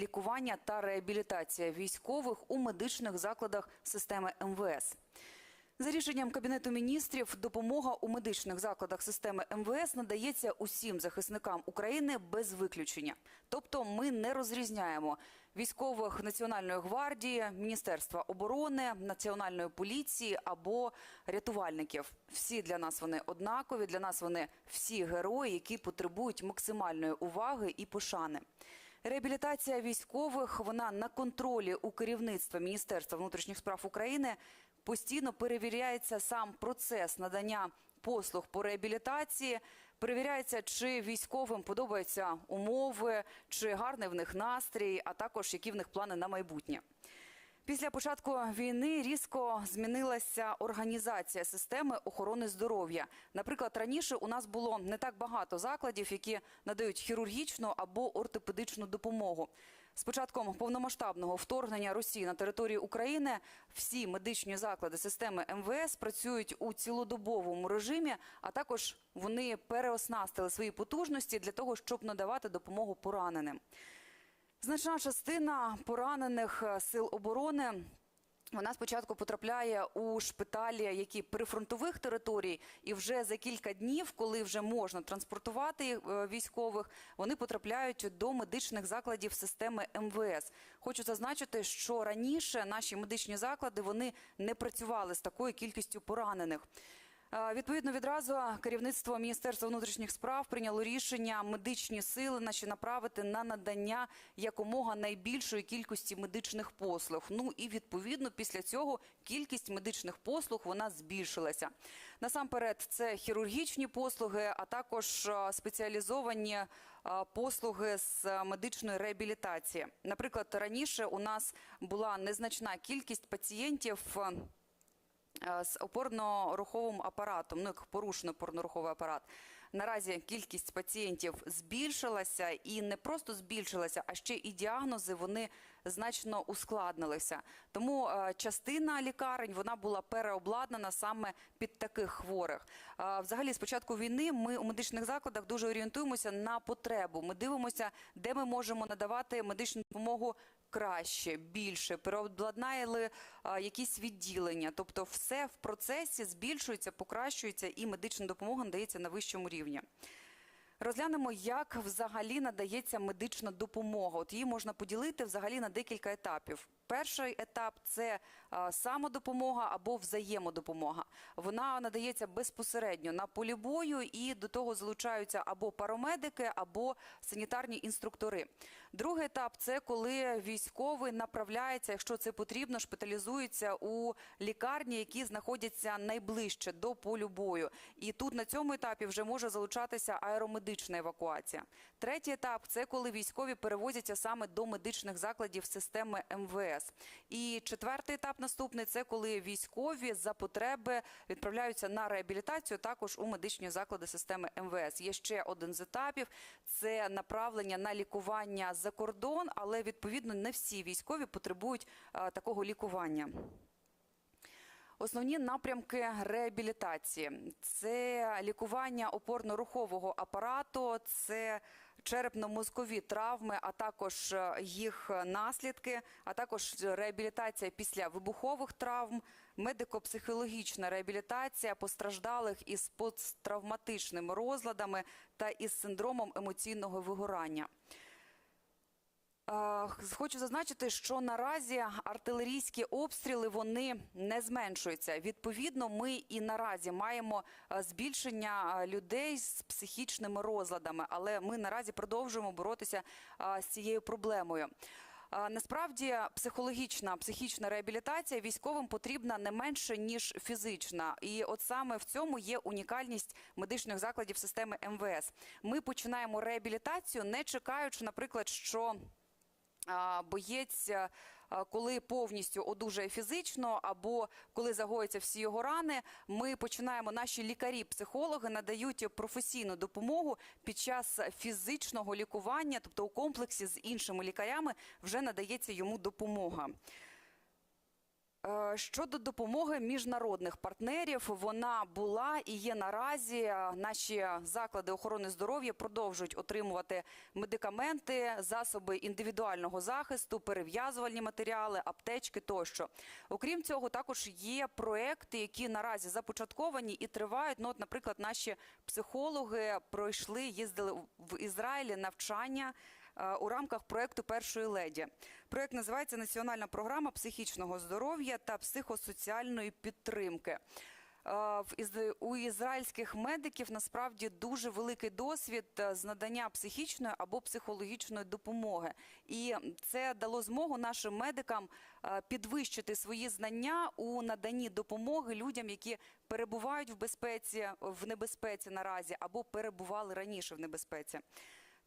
лікування та реабілітація військових у медичних закладах системи МВС. За рішенням Кабінету міністрів, допомога у медичних закладах системи МВС надається усім захисникам України без виключення. Тобто ми не розрізняємо військових Національної гвардії, Міністерства оборони, Національної поліції або рятувальників. Всі для нас вони однакові. Для нас вони всі герої, які потребують максимальної уваги і пошани. Реабілітація військових вона на контролі у керівництва Міністерства внутрішніх справ України. Постійно перевіряється сам процес надання послуг по реабілітації. Перевіряється, чи військовим подобаються умови, чи гарний в них настрій, а також які в них плани на майбутнє. Після початку війни різко змінилася організація системи охорони здоров'я. Наприклад, раніше у нас було не так багато закладів, які надають хірургічну або ортопедичну допомогу. З початком повномасштабного вторгнення Росії на територію України всі медичні заклади системи МВС працюють у цілодобовому режимі, а також вони переоснастили свої потужності для того, щоб надавати допомогу пораненим. Значна частина поранених е, сил оборони. Вона спочатку потрапляє у шпиталі, які прифронтових територій, і вже за кілька днів, коли вже можна транспортувати е, військових, вони потрапляють до медичних закладів системи МВС. Хочу зазначити, що раніше наші медичні заклади вони не працювали з такою кількістю поранених. Е, Відповідно, відразу керівництво Міністерства внутрішніх справ прийняло рішення медичні сили наші направити на надання якомога найбільшої кількості медичних послуг. Ну і відповідно після цього кількість медичних послуг вона збільшилася. Насамперед, це хірургічні послуги, а також е, спеціалізовані е, послуги з медичної реабілітації. Наприклад, раніше у нас була незначна кількість пацієнтів. Е, з опорно-руховим апаратом, ну як порушений опорно-руховий апарат. Наразі кількість пацієнтів збільшилася і не просто збільшилася, а ще і діагнози вони значно ускладнилися. Тому е, частина лікарень вона була переобладнана саме під таких хворих. Е, Взагалі, з початку війни ми у медичних закладах дуже орієнтуємося на потребу. Ми дивимося, де ми можемо надавати медичну допомогу краще, більше, переобладнали якісь відділення. Тобто, все в процесі збільшується, покращується, і медична допомога надається на вищому рівні. Розглянемо, як взагалі надається медична допомога. От її можна поділити взагалі на декілька етапів. Перший етап це самодопомога або взаємодопомога. Вона надається безпосередньо на полі бою, і до того залучаються або парамедики, або санітарні інструктори. Другий етап це коли військовий направляється, якщо це потрібно, шпиталізується у лікарні, які знаходяться найближче до полю бою. І тут на цьому етапі вже може залучатися аеромедична евакуація. Третій етап це коли військові перевозяться саме до медичних закладів системи МВС. І четвертий етап наступний це коли військові за потреби відправляються на реабілітацію також у медичні заклади системи МВС. Є ще один з етапів це направлення на лікування за кордон, але відповідно не всі військові потребують такого лікування. Основні напрямки реабілітації це лікування опорно-рухового апарату, це черепно-мозкові травми, а також е, їх наслідки, а також реабілітація після вибухових травм, медико-психологічна реабілітація постраждалих із посттравматичними розладами та із синдромом емоційного вигорання. Е, Хочу зазначити, що наразі артилерійські обстріли вони не зменшуються. Відповідно, ми і наразі маємо е, збільшення е, людей з психічними розладами, але ми наразі продовжуємо боротися з цією проблемою. Насправді психологічна психічна реабілітація військовим потрібна не менше ніж фізична, і от саме в цьому є унікальність медичних закладів системи МВС. Ми починаємо реабілітацію, не чекаючи, наприклад, що боєць, коли повністю одужає фізично, або коли загоїться всі його рани, ми починаємо. Наші лікарі-психологи надають професійну допомогу під час фізичного лікування, тобто у комплексі з іншими лікарями вже надається йому допомога. Е, Щодо допомоги міжнародних партнерів, вона була і є наразі. Наші заклади охорони здоров'я продовжують отримувати медикаменти, засоби індивідуального захисту, перев'язувальні матеріали, аптечки тощо. Окрім цього, також є проекти, які наразі започатковані і тривають. Ну, от, наприклад, наші психологи пройшли, їздили в Ізраїлі навчання у рамках проекту першої леді. Проект називається Національна програма психічного здоров'я та психосоціальної підтримки. Е, У ізраїльських медиків насправді дуже великий досвід е, з надання психічної або психологічної допомоги, і це дало змогу нашим медикам е, підвищити свої знання у наданні допомоги людям, які перебувають в безпеці в небезпеці наразі або перебували раніше в небезпеці.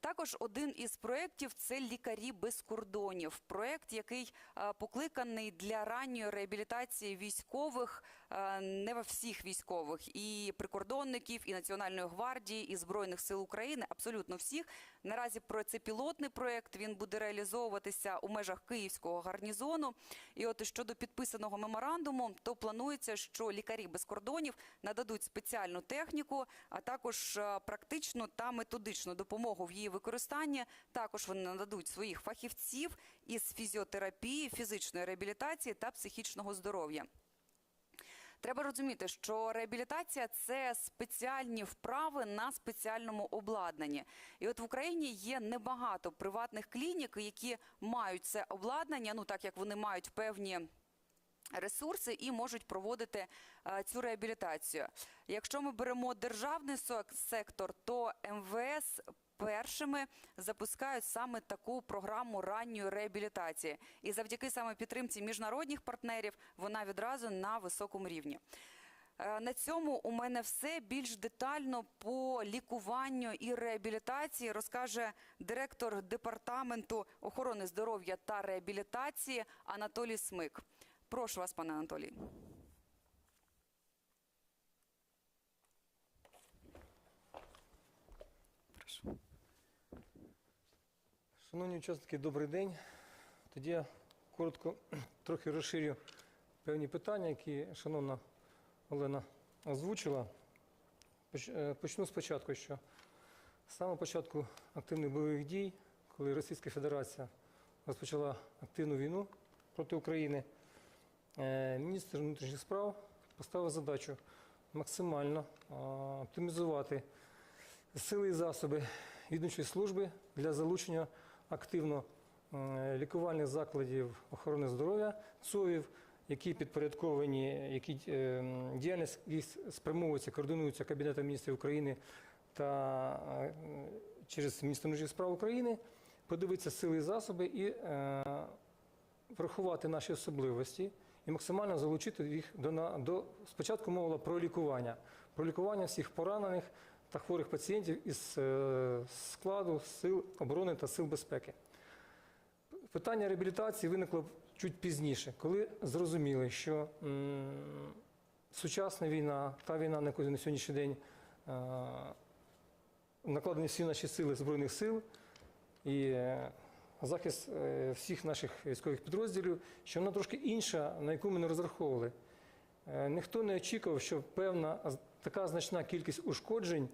Також один із проєктів – це лікарі без кордонів. Проєкт, який е, покликаний для ранньої реабілітації військових, не во всіх військових, і прикордонників, і Національної гвардії, і Збройних сил України, абсолютно всіх. Наразі про це пілотний проєкт, він буде реалізовуватися у межах Київського гарнізону. І от щодо підписаного меморандуму, то планується, що лікарі без кордонів нададуть спеціальну техніку, а також е, практичну та методичну допомогу в її використанні. Також вони нададуть своїх фахівців із фізіотерапії, фізичної реабілітації та психічного здоров'я. Треба розуміти, що реабілітація це спеціальні вправи на спеціальному обладнанні. І от в Україні є небагато приватних клінік, які мають це обладнання, ну так як вони мають певні ресурси і можуть проводити е, цю реабілітацію. Якщо ми беремо державний сектор, то МВС першими запускають саме таку програму ранньої реабілітації. І завдяки саме підтримці міжнародних партнерів вона відразу на високому рівні. Е, На цьому у мене все більш детально по лікуванню і реабілітації розкаже директор департаменту охорони здоров'я та реабілітації Анатолій Смик. Прошу вас, пане Анатолій. Шановні учасники, добрий день. Тоді я коротко трохи розширю певні питання, які шановна Олена озвучила. Е, Почну спочатку, що з самого початку активних бойових дій, коли Російська Федерація розпочала активну війну проти України, е, міністр внутрішніх справ поставив задачу максимально оптимізувати сили і засоби відомчої служби для залучення активно е, лікувальних закладів охорони здоров'я ЦОВів, які підпорядковані, які е, діяльність спрямовується, координується Кабінетом міністрів України та е, через Міністерство внутрішніх справ України, подивитися сили і засоби і врахувати наші особливості і максимально залучити їх до, до спочатку мова про лікування, про лікування всіх поранених та хворих пацієнтів із е, складу сил оборони та сил безпеки. Питання реабілітації виникло чуть пізніше, коли зрозуміли, що сучасна війна, та війна, на яку на сьогоднішній день е, накладені всі наші сили Збройних сил і е, захист всіх наших військових підрозділів, що вона трошки інша, на яку ми не розраховували. Ніхто не очікував, що певна така значна кількість ушкоджень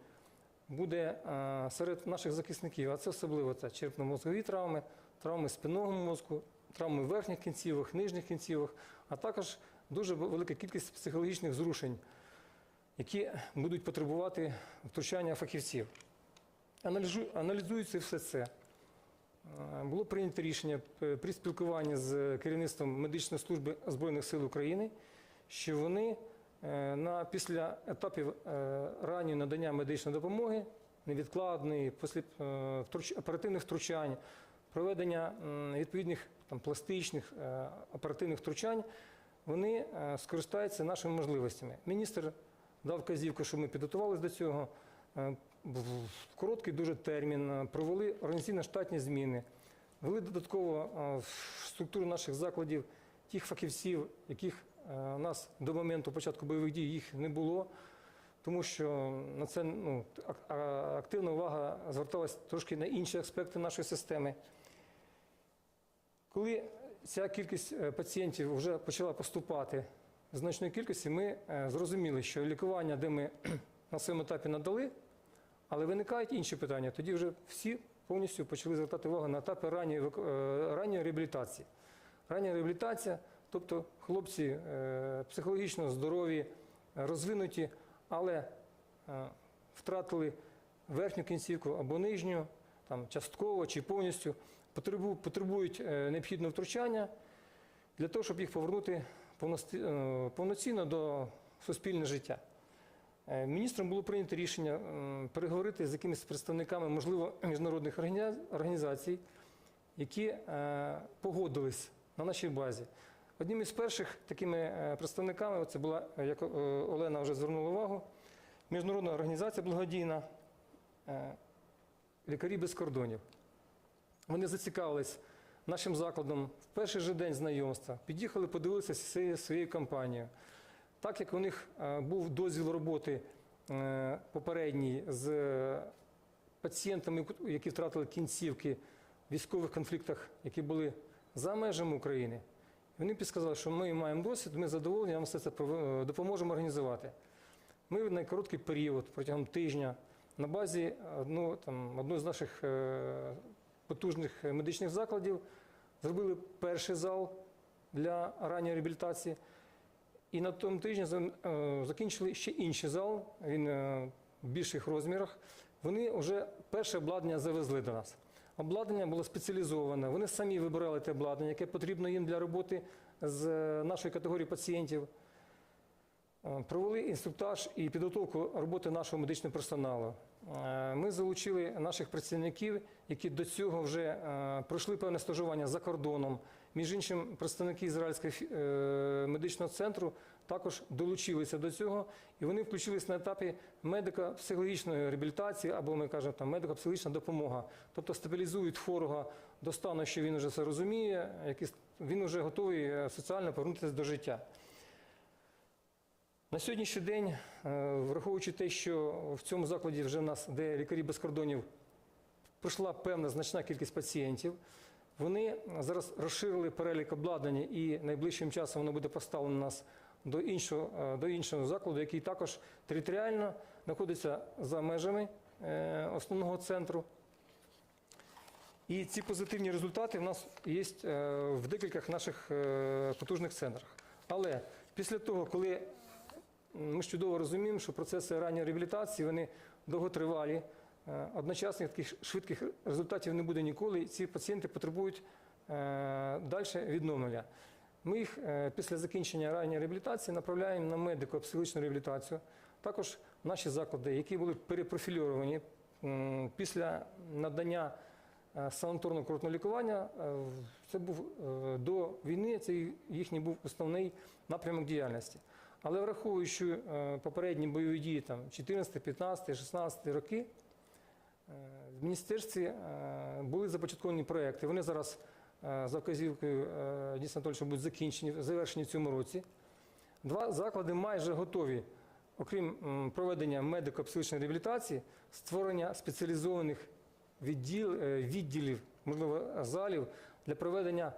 буде е, серед наших захисників, а це особливо це черепно-мозкові травми, травми спинного мозку, травми верхніх кінцівок, нижніх кінцівок, а також дуже велика кількість психологічних зрушень, які будуть потребувати втручання фахівців. Аналізу- Аналізується все це. Е, Було прийнято рішення е, при спілкуванні з керівництвом медичної служби Збройних сил України, що вони на після етапів е, раннього надання медичної допомоги, невідкладної, після е, оперативних втручань, проведення відповідних там, пластичних е, оперативних втручань, вони е, скористаються нашими можливостями. Міністр дав вказівку, що ми підготувалися до цього. Е, В короткий дуже термін е, провели організаційно-штатні зміни, ввели додатково е, в структуру наших закладів тих фахівців, яких е, у нас до моменту початку бойових дій їх не було, тому що на це ну, активна увага зверталась трошки на інші аспекти нашої системи. Коли ця кількість е, пацієнтів вже почала поступати в значної кількості, ми е, зрозуміли, що лікування, де ми на своєму етапі надали, але виникають інші питання. Тоді вже всі повністю почали звертати увагу на етапи ранньої, е, ранньої реабілітації. Рання реабілітація, тобто хлопці е, психологічно здорові, е, розвинуті, але е, втратили верхню кінцівку або нижню, там, частково чи повністю, потребують необхідного втручання для того, щоб їх повернути повноцінно до суспільного життя. Міністром було прийнято рішення переговорити з якимись представниками, можливо, міжнародних організацій, які погодились на нашій базі. Одним із перших такими е, представниками, це була, е, як е, Олена вже звернула увагу, міжнародна організація благодійна Лікарі без кордонів. Вони зацікавились нашим закладом в перший же день знайомства, під'їхали, подивилися всією своєю компанією. Так як у них був дозвіл роботи попередній з пацієнтами, які втратили кінцівки в військових конфліктах, які були за межами України, вони підсказали, що ми маємо досвід, ми задоволені, вам все це е, допоможемо організувати. Ми на короткий період, протягом тижня, на базі одного, там, одного з наших е, потужних медичних закладів зробили перший зал для ранньої реабілітації. І на тому тижні е, закінчили ще інший зал, він е, в більших розмірах. Вони вже перше обладнання завезли до нас. Обладнання було спеціалізоване. Вони самі вибирали те обладнання, яке потрібно їм для роботи з е, нашої категорії пацієнтів. Е, Провели інструктаж і підготовку роботи нашого медичного персоналу. Е, Ми залучили наших працівників, які до цього вже пройшли певне стажування за кордоном. Між іншим, представники Ізраїльського медичного центру також долучилися до цього, і вони включились на етапі медико-психологічної реабілітації, або ми кажемо там медико-психологічна допомога. Тобто стабілізують хворого до стану, що він вже все розуміє, він вже готовий е, соціально повернутися до життя. На сьогоднішній день, е, враховуючи те, що в цьому закладі вже в нас, де лікарі без кордонів, прийшла певна значна кількість пацієнтів, вони зараз розширили перелік обладнання і найближчим часом воно буде поставлено у нас до іншого, е, до іншого закладу, який також територіально знаходиться за межами е, основного центру. І ці позитивні результати в нас є е, в декількох наших потужних центрах. Але після того, коли ми чудово розуміємо, що процеси ранньої реабілітації вони довготривалі, одночасних таких швидких результатів не буде ніколи. і Ці пацієнти потребують далі відновлення. Ми їх е, після закінчення ранньої реабілітації направляємо на медико-психологічну реабілітацію. Також наші заклади, які були перепрофільовані після надання е, санаторно-курортного лікування, е, це був до війни, це їхній був основний напрямок діяльності. Але враховуючи попередні бойові дії там 14, 15, 16 роки, в міністерстві були започатковані проекти. Вони зараз за вказівкою е, Діса Анатольовича будуть закінчені, завершені в цьому році. Два заклади майже готові, окрім проведення медико-психологічної реабілітації, створення спеціалізованих відділ, е, відділів, можливо, залів для проведення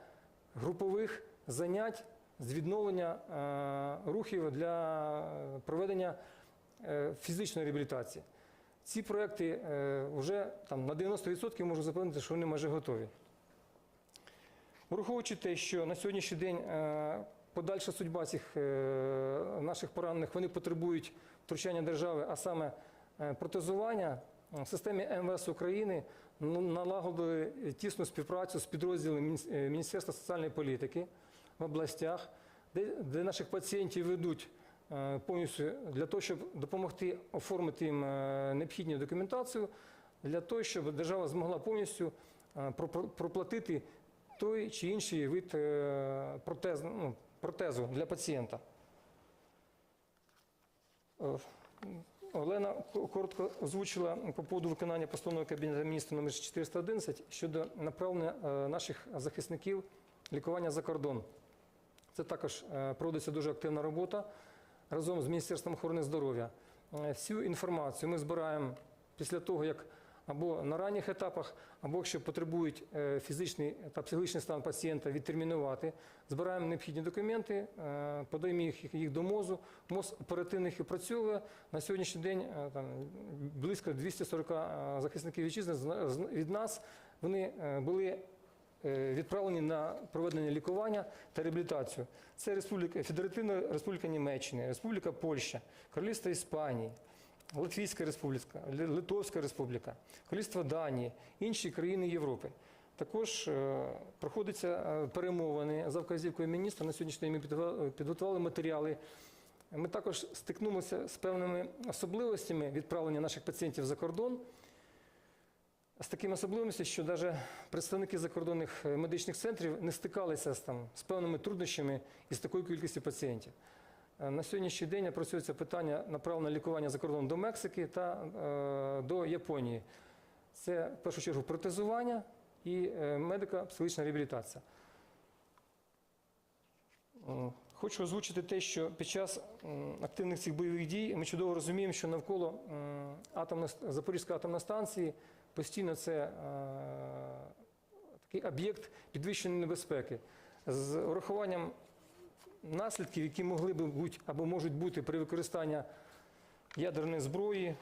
групових занять з відновлення е, рухів для е, проведення е, фізичної реабілітації. Ці проекти е, вже там, на 90% можу запевнити, що вони майже готові. Враховуючи те, що на сьогоднішній день е, подальша судьба цих е, наших поранених, вони потребують втручання держави, а саме е, протезування, в системі МВС України ну, налагодили тісну співпрацю з підрозділами Міністерства соціальної політики в областях, де, наших пацієнтів ведуть повністю для того, щоб допомогти оформити їм необхідну документацію, для того, щоб держава змогла повністю проплатити той чи інший вид е, протез, ну, протезу для пацієнта. Е, Олена коротко озвучила по поводу виконання постанови Кабінету міністрів номер 411 щодо направлення е, наших захисників лікування за кордон. Це також проводиться дуже активна робота разом з Міністерством охорони здоров'я. Всю інформацію ми збираємо після того, як або на ранніх етапах, або якщо потребують е, фізичний та психологічний стан пацієнта відтермінувати. Збираємо необхідні документи, е, подаємо їх, до МОЗу. МОЗ оперативно їх опрацьовує. На сьогоднішній день е, там, близько 240 е, захисників вітчизни від нас вони були відправлені на проведення лікування та реабілітацію. Це Республіка, Федеративна Республіка Німеччини, Республіка Польща, Королівство Іспанії, Латвійська Республіка, Литовська Республіка, Королівство Данії, інші країни Європи. Також е, проходяться е, перемовини за вказівкою міністра. На сьогоднішній день ми підготували- матеріали. Ми також стикнулися з певними особливостями відправлення наших пацієнтів за кордон. З такими особливостями, що навіть представники закордонних е, медичних центрів не стикалися з, там, з певними труднощами із такою кількістю пацієнтів. Е, На сьогоднішній день опрацьовується питання направлення лікування за кордоном до Мексики та е, до Японії. Це в першу чергу протезування і е, медико-психологічна реабілітація. Хочу озвучити те, що під час активних цих бойових дій ми чудово розуміємо, що навколо м, атомної, Запорізької атомної станції постійно це е, такий об'єкт підвищеної небезпеки. З урахуванням наслідків, які могли би бути або можуть бути при використанні ядерної зброї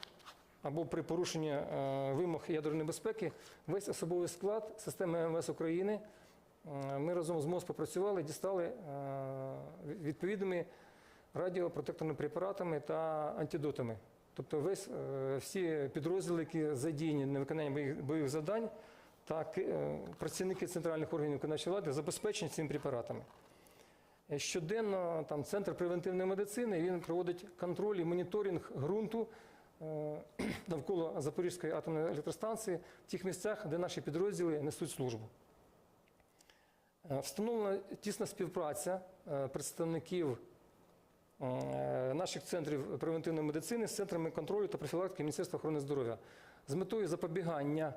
або при порушенні е, вимог ядерної безпеки, весь особовий склад системи МВС України е, ми разом з МОЗ попрацювали, дістали е, відповідними радіопротекторними препаратами та антидотами. Тобто весь, всі підрозділи, які задіяні на виконанні бойових- завдань, та працівники центральних органів виконавчої влади забезпечені цими препаратами. Е, Щоденно там, Центр превентивної медицини він проводить контроль і моніторинг ґрунту е, навколо Запорізької атомної електростанції в тих місцях, де наші підрозділи несуть службу. Е, Встановлена тісна співпраця представників наших центрів превентивної медицини з центрами контролю та профілактики Міністерства охорони здоров'я з метою запобігання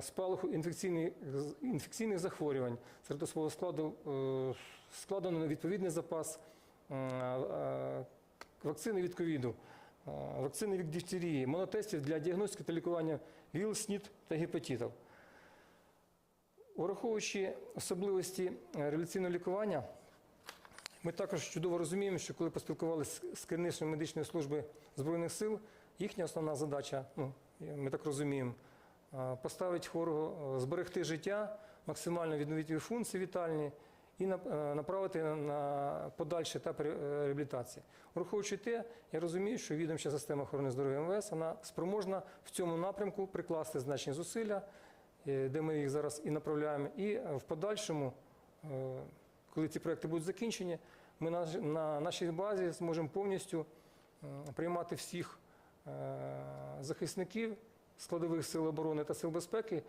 спалаху інфекційних, інфекційних захворювань серед особового складу е, складено відповідний запас е, е, вакцини від ковіду, е, вакцини від дифтерії, монотестів для діагностики та лікування ВІЛ, СНІД та гепатитів. Враховуючи особливості е, реабілітаційного лікування, ми також чудово розуміємо, що коли поспілкувалися з керівництвом медичної служби Збройних сил, їхня основна задача, ну, ми так розуміємо, е, поставити хворого, е, зберегти життя, максимально відновити функції вітальні і е, направити на подальший етап е, реабілітації. Враховуючи те, я розумію, що відомча система охорони здоров'я МВС вона спроможна в цьому напрямку прикласти значні зусилля, е, де ми їх зараз і направляємо, і е, в подальшому, е, коли ці проекти будуть закінчені, ми на, на нашій базі зможемо повністю е, приймати всіх е, захисників складових сил оборони та сил безпеки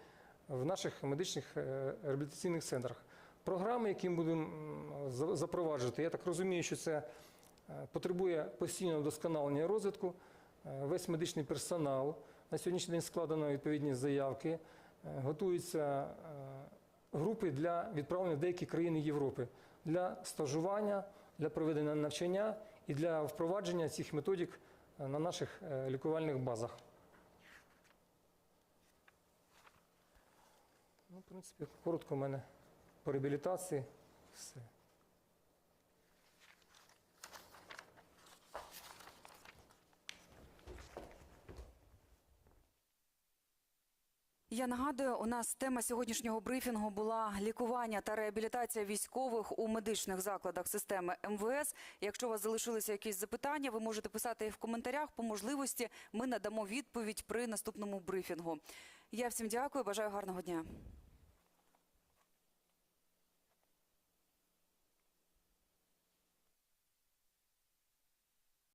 в наших медичних е, реабілітаційних центрах. Програми, які ми будемо запроваджувати, я так розумію, що це е, потребує постійного вдосконалення розвитку. Е, Весь медичний персонал на сьогоднішній день складено відповідні заявки, готуються групи для відправлення в деякі країни Європи для стажування, для проведення навчання і для впровадження цих методик на наших лікувальних базах. Ну, в принципі, коротко в мене по реабілітації. Все. Я нагадую, у нас тема сьогоднішнього брифінгу була лікування та реабілітація військових у медичних закладах системи МВС. Якщо у вас залишилися якісь запитання, ви можете писати їх в коментарях. По можливості ми надамо відповідь при наступному брифінгу. Я всім дякую, бажаю гарного дня.